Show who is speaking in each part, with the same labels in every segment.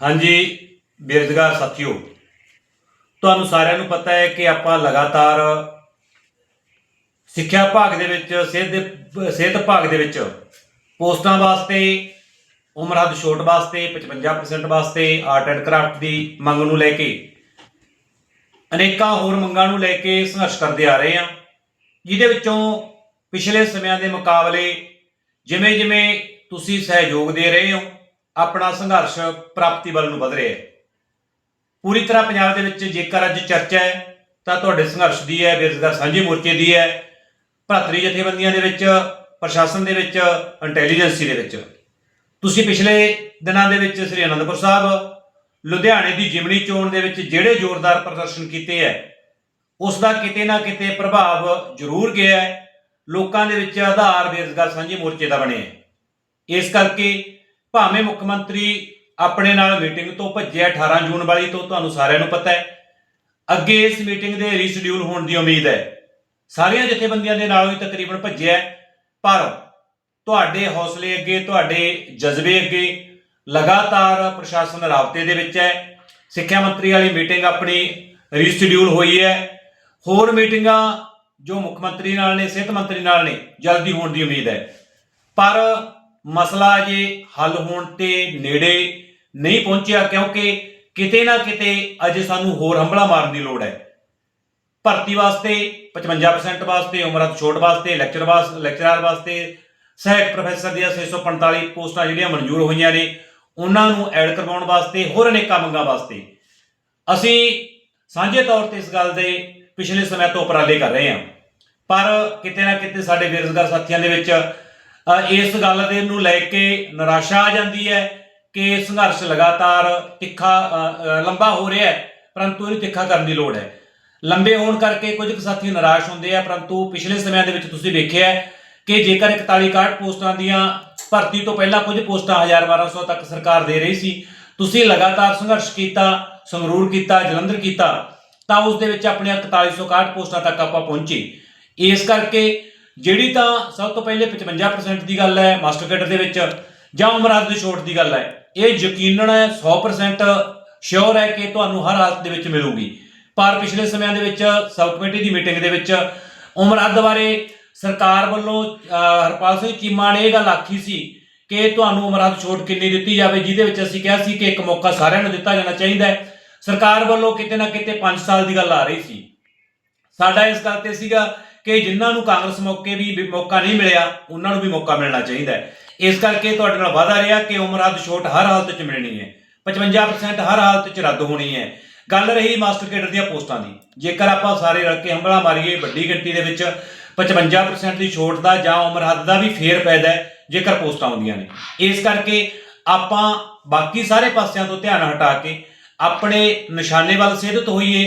Speaker 1: ਹਾਂਜੀ ਬੇਰੁਜ਼ਗਾਰ ਸਾਥੀਓ, ਤੁਹਾਨੂੰ ਸਾਰਿਆਂ ਨੂੰ ਪਤਾ ਹੈ ਕਿ ਆਪਾਂ ਲਗਾਤਾਰ ਸਿੱਖਿਆ ਭਾਗ ਦੇ ਵਿੱਚ, ਸਿਹਤ ਦੇ, ਸਿਹਤ ਭਾਗ ਦੇ ਵਿੱਚ ਪੋਸਟਾਂ ਵਾਸਤੇ, ਉਮਰ ਹੱਦ ਛੋਟ ਵਾਸਤੇ 55% ਵਾਸਤੇ ਆਰਟ ਐਂਡ ਕਰਾਫਟ ਦੀ ਮੰਗ ਨੂੰ ਲੈ ਕੇ, ਅਨੇਕਾਂ ਹੋਰ ਮੰਗਾਂ ਨੂੰ ਲੈ ਕੇ ਸੰਘਰਸ਼ ਕਰਦੇ ਆ ਰਹੇ ਹਾਂ, ਜਿਹਦੇ ਵਿੱਚੋਂ ਪਿਛਲੇ ਸਮਿਆਂ ਦੇ ਮੁਕਾਬਲੇ ਜਿਵੇਂ ਜਿਵੇਂ ਤੁਸੀਂ ਸਹਿਯੋਗ ਦੇ ਰਹੇ ਹੋ ਆਪਣਾ ਸੰਘਰਸ਼ ਪ੍ਰਾਪਤੀ ਵੱਲ ਨੂੰ ਵਧ ਰਿਹਾ ਹੈ। ਪੂਰੀ ਤਰ੍ਹਾਂ ਪੰਜਾਬ ਦੇ ਵਿੱਚ ਜੇਕਰ ਅੱਜ ਚਰਚਾ ਹੈ, ਤਾਂ ਤੁਹਾਡੇ ਸੰਘਰਸ਼ ਦੀ ਹੈ ਬੇਰੁਜ਼ਗਾਰ ਸਾਂਝੇ ਮੋਰਚੇ ਦੀ ਹੈ, ਭਰਾਤਰੀ ਜਥੇਬੰਦੀਆਂ ਦੇ ਵਿੱਚ, ਪ੍ਰਸ਼ਾਸਨ ਦੇ ਵਿੱਚ ਇੰਟੈਲੀਜੈਂਸੀ ਦੇ ਵਿੱਚ। ਤੁਸੀਂ ਪਿਛਲੇ ਦਿਨਾਂ ਦੇ ਵਿੱਚ ਸ੍ਰੀ ਅਨੰਦਪੁਰ ਸਾਹਿਬ, ਲੁਧਿਆਣੇ ਦੀ ਜਿਮਣੀ ਚੋਣ ਦੇ ਵਿੱਚ ਜਿਹੜੇ ਜ਼ੋਰਦਾਰ ਪ੍ਰਦਰਸ਼ਨ ਕੀਤੇ ਹੈ, ਉਸ ਦਾ ਕਿਤੇ ਨਾ ਕਿਤੇ ਪ੍ਰਭਾਵ ਜ਼ਰੂਰ ਗਿਆ ਹੈ। ਲੋਕਾਂ ਦੇ ਵਿੱਚ ਆਧਾਰ ਬੇਰੁਜ਼ਗਾਰ ਸਾਂਝੇ ਮੋਰਚੇ ਦਾ ਬਣਿਆ ਹੈ। ਇਸ ਕਰਕੇ ਭਾਵੇਂ ਮੁੱਖ ਮੰਤਰੀ ਆਪਣੇ ਨਾਲ ਮੀਟਿੰਗ ਤੋਂ ਭੱਜਿਆ 18 ਜੂਨ ਵਾਲੀ ਤੋਂ, ਤੁਹਾਨੂੰ ਸਾਰਿਆਂ ਨੂੰ ਪਤਾ ਹੈ। ਅੱਗੇ ਇਸ ਮੀਟਿੰਗ ਦੇ ਰੀਸ਼ਡਿਊਲ ਹੋਣ ਦੀ ਉਮੀਦ ਹੈ। ਸਾਰੀਆਂ ਜਥੇਬੰਦੀਆਂ ਦੇ ਨਾਲ ਵੀ ਤਕਰੀਬਨ ਭੱਜਿਆ ਪਰ ਤੁਹਾਡੇ ਹੌਸਲੇ ਅੱਗੇ, ਤੁਹਾਡੇ ਜਜ਼ਬੇ ਅੱਗੇ ਲਗਾਤਾਰ ਪ੍ਰਸ਼ਾਸਨ ਰਾਬਤੇ ਦੇ ਵਿੱਚ ਹੈ। ਸਿੱਖਿਆ ਮੰਤਰੀ ਵਾਲੀ ਮੀਟਿੰਗ ਆਪਣੀ ਰੀਸ਼ਡਿਊਲ ਹੋਈ ਹੈ। ਹੋਰ ਮੀਟਿੰਗਾਂ ਜੋ ਮੁੱਖ ਮੰਤਰੀ ਨਾਲ ਨੇ, ਸਿਹਤ ਮੰਤਰੀ ਨਾਲ ਨੇ, ਜਲਦੀ ਹੋਣ ਦੀ ਉਮੀਦ ਹੈ। ਪਰ ਮਸਲਾ ਜੇ ਹੱਲ ਹੋਣ ਤੇ ਨੇੜੇ ਨਹੀਂ ਪਹੁੰਚਿਆ ਕਿਉਂਕਿ ਕਿਤੇ ਨਾ ਕਿਤੇ ਅਜੇ ਸਾਨੂੰ ਹੋਰ ਹੰਬਲਾ ਮਾਰਨ ਦੀ ਲੋੜ ਹੈ। ਭਰਤੀ ਵਾਸਤੇ 55% ਵਾਸਤੇ ਉਮਰਤ ਛੋਟ ਵਾਸਤੇ ਲੈਕਚਰ ਵਾਸਤੇ ਲੈਕਚਰਰ ਵਾਸਤੇ ਸਹਾਇਕ ਪ੍ਰੋਫੈਸਰ ਦੀਆਂ 645 ਪੋਸਟਾਂ ਜਿਹੜੀਆਂ ਮਨਜ਼ੂਰ ਹੋਈਆਂ ਨੇ, ਉਹਨਾਂ ਨੂੰ ਐਡ ਕਰਵਾਉਣ ਵਾਸਤੇ ਹੋਰ ਅਨੇਕਾਂ ਮੰਗਾਂ ਵਾਸਤੇ। ਅਸੀਂ ਸਾਂਝੇ ਤੌਰ ਤੇ ਇਸ ਗੱਲ ਦੇ ਪਿਛਲੇ ਸਮੇਂ ਤੋਂ ਉਪਰਾਲੇ ਕਰ ਰਹੇ ਹਾਂ। ਪਰ ਕਿਤੇ ਨਾ ਕਿਤੇ ਸਾਡੇ ਬੇਰੁਜ਼ਗਾਰ ਸਾਥੀਆਂ ਦੇ ਵਿੱਚ ਇਸ ਗੱਲ ਦੇ ਨੂੰ ਲੈ ਕੇ ਨਿਰਾਸ਼ਾ ਆ ਜਾਂਦੀ ਹੈ ਕਿ ਸੰਘਰਸ਼ ਲਗਾਤਾਰ ਤਿੱਖਾ ਲੰਬਾ ਹੋ ਰਿਹਾ ਹੈ, ਪਰੰਤੂ ਇਹਨੂੰ ਤਿੱਖਾ ਕਰਨ ਦੀ ਲੋੜ ਹੈ। ਲੰਬੇ ਹੋਣ ਕਰਕੇ ਕੁਝ ਕੁ ਸਾਥੀ ਨਿਰਾਸ਼ ਹੁੰਦੇ ਆ, ਪਰੰਤੂ ਪਿਛਲੇ ਸਮਿਆਂ ਦੇ ਵਿੱਚ ਤੁਸੀਂ ਵੇਖਿਆ ਕਿ ਜੇਕਰ 41 61 ਪੋਸਟਾਂ ਦੀਆਂ ਭਰਤੀ ਤੋਂ ਪਹਿਲਾਂ ਕੁਝ ਪੋਸਟਾਂ 1200 ਤੱਕ ਸਰਕਾਰ ਦੇ ਰਹੀ ਸੀ, ਤੁਸੀਂ ਲਗਾਤਾਰ ਸੰਘਰਸ਼ ਕੀਤਾ, ਸੰਗਰੂਰ ਕੀਤਾ, ਜਲੰਧਰ ਕੀਤਾ, ਤਾਂ ਉਸ ਦੇ ਵਿੱਚ ਆਪਣੀਆਂ 4161 ਪੋਸਟਾਂ ਤੱਕ ਆਪਾਂ ਪਹੁੰਚੇ। ਇਸ ਕਰਕੇ ਜਿਹੜੀ ਤਾਂ ਸਭ ਤੋਂ ਪਹਿਲੇ 55% ਦੀ ਗੱਲ ਹੈ ਮਾਸਟਰ ਕੈਡਰ ਦੇ ਵਿੱਚ, ਜਾਂ ਉਮਰ ਹੱਦ ਦੀ ਛੋਟ ਦੀ ਗੱਲ ਹੈ, ਇਹ ਯਕੀਨਨ 100% ਸ਼ੋਰ ਹੈ ਕਿ ਤੁਹਾਨੂੰ ਹਰ ਹਾਲਤ ਦੇ ਵਿੱਚ ਮਿਲੂਗੀ। ਪਰ ਪਿਛਲੇ ਸਮਿਆਂ ਦੇ ਵਿੱਚ ਸਬ ਕਮੇਟੀ ਦੀ ਮੀਟਿੰਗ ਦੇ ਵਿੱਚ ਉਮਰ ਹੱਦ ਬਾਰੇ ਸਰਕਾਰ ਵੱਲੋਂ ਹਰਪਾਲ ਸਿੰਘ ਚੀਮਾ ਨੇ ਇਹ ਗੱਲ ਆਖੀ ਸੀ ਕਿ ਤੁਹਾਨੂੰ ਉਮਰ ਹੱਦ ਛੋਟ ਕਿੰਨੀ ਦਿੱਤੀ ਜਾਵੇ, ਜਿਹਦੇ ਵਿੱਚ ਅਸੀਂ ਕਿਹਾ ਸੀ ਕਿ ਇੱਕ ਮੌਕਾ ਸਾਰਿਆਂ ਨੂੰ ਦਿੱਤਾ ਜਾਣਾ ਚਾਹੀਦਾ ਹੈ। ਸਰਕਾਰ ਵੱਲੋਂ ਕਿਤੇ ਨਾ ਕਿਤੇ 5 ਸਾਲ ਦੀ ਗੱਲ ਆ ਰਹੀ ਸੀ। ਸਾਡਾ ਇਸ ਗੱਲ ਤੇ ਸੀਗਾ ਕਿ ਜਿਨ੍ਹਾਂ ਨੂੰ ਕਾਂਗਰਸ ਮੌਕੇ ਵੀ ਮੌਕਾ ਨਹੀਂ ਮਿਲਿਆ, ਉਹਨਾਂ ਨੂੰ ਵੀ ਮੌਕਾ ਮਿਲਣਾ ਚਾਹੀਦਾ ਹੈ। ਇਸ ਕਰਕੇ ਤੁਹਾਡੇ ਨਾਲ ਵਾਅਦਾ ਰਿਹਾ ਕਿ ਉਮਰ ਹੱਦ ਛੋਟ ਹਰ ਹਾਲਤ 'ਚ ਮਿਲਣੀ ਹੈ। 55% ਹਰ ਹਾਲਤ 'ਚ ਰੱਦ ਹੋਣੀ ਹੈ। ਗੱਲ ਰਹੀ ਮਾਸਟਰ ਕੇਡਰ ਦੀਆਂ ਪੋਸਟਾਂ ਦੀ। ਜੇਕਰ ਆਪਾਂ ਸਾਰੇ ਰਲ ਕੇ ਹੰਬਲਾ ਮਾਰੀਏ ਵੱਡੀ ਗਿਣਤੀ ਦੇ ਵਿੱਚ 55% ਦੀ ਛੋਟ ਦਾ ਜਾਂ ਉਮਰ ਹੱਦ ਦਾ ਵੀ ਫੇਰ ਫਾਇਦਾ ਹੈ, ਜੇਕਰ ਪੋਸਟਾਂ ਆਉਂਦੀਆਂ ਨੇ। ਇਸ ਕਰਕੇ ਆਪਾਂ ਬਾਕੀ ਸਾਰੇ ਪਾਸਿਆਂ ਤੋਂ ਧਿਆਨ ਹਟਾ ਕੇ ਆਪਣੇ ਨਿਸ਼ਾਨੇ ਵੱਲ ਸੇਧਤ ਹੋਈਏ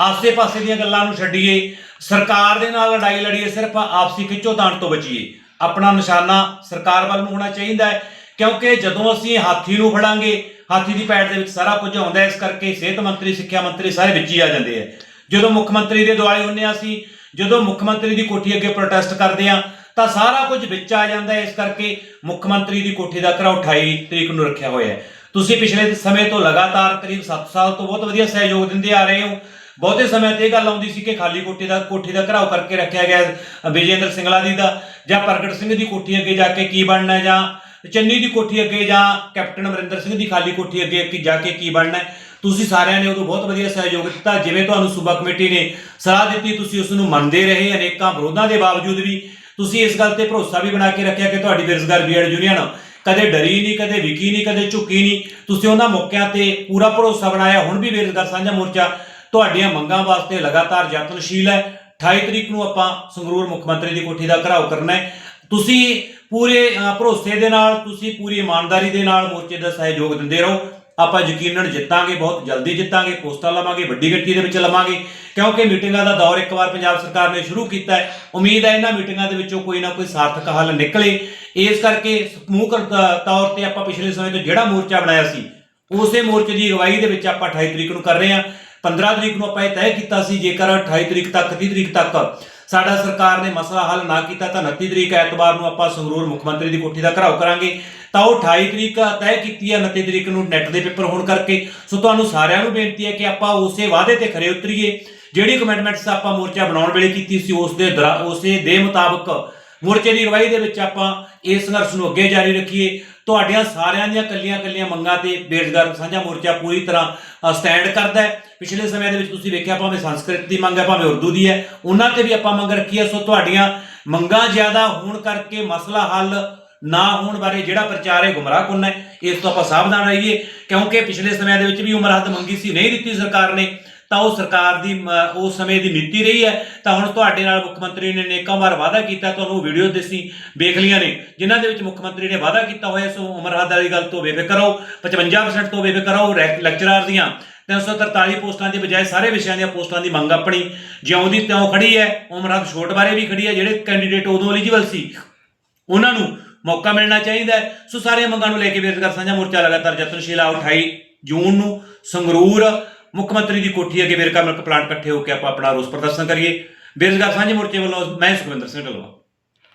Speaker 1: ਆਸੇ-ਪਾਸੇ ਦੀਆਂ ਗੱਲਾਂ ਨੂੰ ਛੱਡੀਏ, ਸਰਕਾਰ ਦੇ ਨਾਲ ਲੜਾਈ ਲੜੀਏ, ਸਿਰਫ ਆਪਸੀ ਖਿੱਚੋਤਾਣ ਤੋਂ ਬਚੀਏ। ਆਪਣਾ ਨਿਸ਼ਾਨਾ ਸਰਕਾਰ ਵੱਲ ਨੂੰ ਹੋਣਾ ਚਾਹੀਦਾ ਹੈ, ਕਿਉਂਕਿ ਜਦੋਂ ਅਸੀਂ ਹਾਥੀ ਨੂੰ ਫੜਾਂਗੇ, ਹਾਥੀ ਦੀ ਪੈੜ ਦੇ ਵਿੱਚ ਸਾਰਾ ਕੁਝ ਆਉਂਦਾ ਇਸ ਕਰਕੇ ਸਿਹਤ ਮੰਤਰੀ, ਸਿੱਖਿਆ ਮੰਤਰੀ ਸਾਰੇ ਵਿੱਚ ਹੀ ਆ ਜਾਂਦੇ ਆ। ਜਦੋਂ ਮੁੱਖ ਮੰਤਰੀ ਦੇ ਦੁਆਲੇ ਹੁੰਨੇ ਆ ਅਸੀਂ, ਜਦੋਂ ਮੁੱਖ ਮੰਤਰੀ ਦੀ ਕੋਠੀ ਅੱਗੇ ਪ੍ਰੋਟੈਸਟ ਕਰਦੇ ਆ ਤਾਂ ਸਾਰਾ ਕੁਝ ਵਿੱਚ ਆ ਜਾਂਦਾ ਹੈ, ਇਸ ਕਰਕੇ ਮੁੱਖ ਮੰਤਰੀ ਦੀ ਕੋਠੀ ਦਾ ਘਰਾਓ 28 ਤਰੀਕ ਨੂੰ ਰੱਖਿਆ ਹੋਇਆ ਹੈ। ਤੁਸੀਂ ਪਿਛਲੇ ਸਮੇਂ ਤੋਂ ਲਗਾਤਾਰ ਕਰੀਬ 7 ਸਾਲ ਤੋਂ ਬਹੁਤ ਵਧੀਆ ਸਹਿਯੋਗ ਦਿੰਦੇ ਆ ਰਹੇ ਹੋ ਬਹੁਤੇ ਸਮੇਂ ਤੇ ਇਹ ਗੱਲ ਆਉਂਦੀ ਸੀ ਕਿ ਖਾਲੀ ਕੋਠੀ ਦਾ ਕੋਠੀ ਦਾ ਘਰਾਓ ਕਰਕੇ ਰੱਖਿਆ ਗਿਆ ਹੈ। ਵਿਜੇਂਦਰ ਸਿੰਗਲਾ ਦੀ ਦਾ, ਜਾਂ ਪ੍ਰਗਟ ਸਿੰਘ ਦੀ ਕੋਠੀ ਅੱਗੇ ਜਾ ਕੇ ਕੀ ਬਣਨਾ ਹੈ, ਜਾਂ ਚੰਨੀ ਦੀ ਕੋਠੀ ਅੱਗੇ, ਜਾਂ ਕੈਪਟਨ ਅਮਰਿੰਦਰ ਸਿੰਘ ਦੀ ਖਾਲੀ ਕੋਠੀ ਅੱਗੇ ਕੀ ਜਾ ਕੇ ਕੀ ਬਣਨਾ ਹੈ ਤੁਸੀਂ ਸਾਰਿਆਂ ਨੇ ਉਦੋਂ ਬਹੁਤ ਵਧੀਆ ਸਹਿਯੋਗ ਦਿੱਤਾ, ਜਿਵੇਂ ਤੁਹਾਨੂੰ ਸੂਬਾ ਕਮੇਟੀ ਨੇ ਸਲਾਹ ਦਿੱਤੀ, ਤੁਸੀਂ ਉਸ ਨੂੰ ਮੰਨਦੇ ਰਹੇ, ਅਨੇਕਾਂ ਵਿਰੋਧਾਂ ਦੇ ਬਾਵਜੂਦ ਵੀ ਤੁਸੀਂ ਇਸ ਗੱਲ ਤੇ ਭਰੋਸਾ ਵੀ ਬਣਾ ਕੇ ਰੱਖਿਆ ਕਿ ਤੁਹਾਡੀ ਬੇਰੁਜ਼ਗਾਰ ਬੀਐਡ ਯੂਨੀਅਨ ਕਦੇ ਡਰੀ ਨਹੀਂ, ਕਦੇ ਵਿਕੀ ਨਹੀਂ, ਕਦੇ ਝੁਕੀ ਨਹੀਂ ਤੁਸੀਂ ਉਹਨਾਂ ਮੌਕਿਆਂ ਤੇ ਪੂਰਾ ਭਰੋਸਾ ਬਣਾਇਆ, ਹੁਣ ਵੀ ਬੇਰੁਜ਼ਗਾਰ ਸਾਂਝਾ ਮੋਰਚਾ ਤੁਹਾਡੀਆਂ ਮੰਗਾਂ ਵਾਸਤੇ ਲਗਾਤਾਰ ਯਤਨਸ਼ੀਲ ਹੈ। 28 ਤਰੀਕ ਨੂੰ ਆਪਾਂ ਸੰਗਰੂਰ ਮੁੱਖ ਮੰਤਰੀ ਦੀ ਕੋਠੀ ਦਾ ਘਰਾਓ ਕਰਨਾ ਹੈ। ਤੁਸੀਂ ਪੂਰੇ ਭਰੋਸੇ ਦੇ ਨਾਲ, ਤੁਸੀਂ ਪੂਰੀ ਇਮਾਨਦਾਰੀ ਦੇ ਨਾਲ ਮੋਰਚੇ ਦਾ ਸਹਿਯੋਗ ਦਿੰਦੇ ਰਹੋ। ਆਪਾਂ ਯਕੀਨਨ ਜਿੱਤਾਂਗੇ, ਬਹੁਤ ਜਲਦੀ ਜਿੱਤਾਂਗੇ, ਪੋਸਟਾਂ ਲਵਾਂਗੇ, ਵੱਡੀ ਗਿਣਤੀ ਦੇ ਵਿੱਚ ਲਵਾਂਗੇ। ਕਿਉਂਕਿ ਮੀਟਿੰਗਾਂ ਦਾ ਦੌਰ ਇੱਕ ਵਾਰ ਪੰਜਾਬ ਸਰਕਾਰ ਨੇ ਸ਼ੁਰੂ ਕੀਤਾ ਹੈ। ਉਮੀਦ ਹੈ ਇਹਨਾਂ ਮੀਟਿੰਗਾਂ ਦੇ ਵਿੱਚੋਂ ਕੋਈ ਨਾ ਕੋਈ ਸਾਰਥਕ ਹੱਲ ਨਿਕਲੇ। ਇਸ ਕਰਕੇ ਸਮੂਹ ਤੌਰ ਤੇ ਆਪਾਂ ਪਿਛਲੇ ਸਮੇਂ ਤੋਂ ਜਿਹੜਾ ਮੋਰਚਾ ਬਣਾਇਆ ਸੀ, ਉਸੇ ਮੋਰਚੇ ਦੀ ਅਗਵਾਈ ਦੇ ਵਿੱਚ ਆਪਾਂ 28 ਤਰੀਕ ਨੂੰ ਕਰ ਰਹੇ ਹਾਂ। 15 ਤਰੀਕ ਨੂੰ ਆਪਾਂ ਇਹ ਤੈਅ ਕੀਤਾ ਸੀ, ਜੇਕਰ 28 ਤਰੀਕ ਤੱਕ 30 ਤਰੀਕ ਤੱਕ ਸਾਡਾ ਸਰਕਾਰ ਨੇ ਮਸਲਾ ਹੱਲ ਨਾ ਕੀਤਾ ਤਾਂ 29 ਤਰੀਕ ਐਤਵਾਰ ਨੂੰ ਆਪਾਂ ਸੰਗਰੂਰ ਮੁੱਖ ਮੰਤਰੀ ਦੀ ਕੋਠੀ ਦਾ ਘਰਾਓ ਕਰਾਂਗੇ। ਤਾਂ ਉਹ 28 ਤਰੀਕ ਤੈਅ ਕੀਤੀ ਹੈ 29 ਤਰੀਕ ਨੂੰ ਨੈਟ ਦੇ ਪੇਪਰ ਹੋਣ ਕਰਕੇ। ਸੋ ਤੁਹਾਨੂੰ ਸਾਰਿਆਂ ਨੂੰ ਬੇਨਤੀ ਹੈ ਕਿ ਆਪਾਂ ਉਸੇ ਵਾਅਦੇ ਤੇ ਖਰੇ ਉਤਰੀਏ। ਜਿਹੜੀ ਕਮਿਟਮੈਂਟਸ ਆਪਾਂ ਮੋਰਚਾ ਬਣਾਉਣ ਵੇਲੇ ਕੀਤੀ ਸੀ, ਉਸ ਦੇ ਦਰਾ- ਉਸੇ ਦੇ ਮੁਤਾਬਕ ਮੋਰਚੇ ਦੀ ਅਗਵਾਈ ਦੇ ਵਿੱਚ ਆਪਾਂ ਇਸ ਸੰਘਰਸ਼ ਨੂੰ ਅੱਗੇ ਜਾਰੀ ਰੱਖੀਏ। ਤੁਹਾਡੀਆਂ ਸਾਰਿਆਂ ਦੀਆਂ ਕੱਲੀਆਂ ਕੱਲੀਆਂ ਮੰਗਾਂ ਤੇ ਬੇਰੁਜ਼ਗਾਰ ਸਾਂਝਾ ਮੋਰਚਾ ਪੂਰੀ ਤਰ੍ਹਾਂ ਸਟੈਂਡ ਕਰਦਾ ਹੈ। ਪਿਛਲੇ ਸਮੇਂ ਦੇ ਵਿੱਚ ਤੁਸੀਂ ਵੇਖਿਆ ਭਾਵੇਂ ਸੰਸਕ੍ਰਿਤ ਦੀ ਮੰਗ ਹੈ, ਭਾਵੇਂ ਉਰਦੂ ਦੀ ਹੈ, ਉਹਨਾਂ ਤੇ ਵੀ ਆਪਾਂ ਮੰਗ ਰੱਖੀ ਹੈ। ਸੋ ਤੁਹਾਡੀਆਂ ਮੰਗਾਂ ਜ਼ਿਆਦਾ ਹੋਣ ਕਰਕੇ ਮਸਲਾ ਹੱਲ ਨਾ ਹੋਣ ਬਾਰੇ ਜਿਹੜਾ ਪ੍ਰਚਾਰ ਹੈ, ਗੁੰਮਰਾਹ ਕੁੰਨ ਹੈ, ਇਸ ਤੋਂ ਆਪਾਂ ਸਾਵਧਾਨ ਰਹੀਏ। ਕਿਉਂਕਿ ਪਿਛਲੇ ਸਮੇਂ ਦੇ ਵਿੱਚ ਵੀ ਉਮਰ ਹੱਦ ਮੰਗੀ ਸੀ, ਨਹੀਂ ਦਿੱਤੀ ਸਰਕਾਰ ਨੇ, ਤਾਂ ਉਹ ਸਰਕਾਰ ਦੀ ਉਸ ਸਮੇਂ ਦੀ ਨੀਤੀ ਰਹੀ ਹੈ। ਤਾਂ ਹੁਣ ਤੁਹਾਡੇ ਨਾਲ ਮੁੱਖ ਮੰਤਰੀ ਨੇ ਨੇਕਾਂ ਵਾਰ ਵਾਅਦਾ ਕੀਤਾ, ਤੁਹਾਨੂੰ ਵੀਡੀਓ ਦੇਸੀ, ਵੇਖ ਲੀਆਂ ਨੇ, ਜਿਨ੍ਹਾਂ ਦੇ ਵਿੱਚ ਮੁੱਖ ਮੰਤਰੀ ਨੇ ਵਾਅਦਾ ਕੀਤਾ ਹੋਇਆ। ਸੋ ਉਮਰ ਹੱਦ ਵਾਲੀ ਗੱਲ ਤੋਂ ਬੇਫਿਕਰ ਰਹੋ 55% ਤੋਂ ਬੇਫਿਕਰ ਰਹੋ ਲੈਕਚਰਰ ਦੀਆਂ 343 ਪੋਸਟਾਂ ਦੀ ਬਜਾਏ ਸਾਰੇ ਵਿਸ਼ਿਆਂ ਦੀਆਂ ਪੋਸਟਾਂ ਦੀ ਮੰਗ ਆਪਣੀ। ਜਿਉਂ ਦੀ ਤਿਉਂ ਖੜੀ ਹੈ, ਉਮਰ ਹੱਦ ਛੋਟ ਬਾਰੇ ਵੀ ਖੜੀ ਹੈ, ਜਿਹੜੇ ਕੈਂਡੀਡੇਟ ਉਦੋਂ ਐਲੀਜੀਬਲ ਸੀ, ਉਹਨਾਂ ਨੂੰ ਮੌਕਾ ਮਿਲਣਾ ਚਾਹੀਦਾ ਸੋ ਸਾਰੀਆਂ ਮੰਗਾਂ ਨੂੰ ਲੈ ਕੇ ਬੇਰੁਜ਼ਗਾਰ ਸਾਂਝਾ ਮੋਰਚਾ ਲਗਾਤਾਰ ਯਤਨਸ਼ੀਲ ਆ। 28 ਜੂਨ ਨੂੰ ਸੰਗਰੂਰ ਮੁੱਖ ਮੰਤਰੀ ਦੀ ਕੋਠੀ ਅੱਗੇ ਵੇਰਕਾ ਮਿਲਕ ਪਲਾਂਟ ਇਕੱਠੇ ਹੋ ਕੇ ਆਪਾਂ ਆਪਣਾ ਰੋਸ ਪ੍ਰਦਰਸ਼ਨ ਕਰੀਏ। ਬੇਰੁਜ਼ਗਾਰ ਸਾਂਝੇ ਮੋਰਚੇ ਵੱਲੋਂ ਮੈਂ ਸੁਖਵਿੰਦਰ ਸਿੰਘ ਢੱਲਵਾ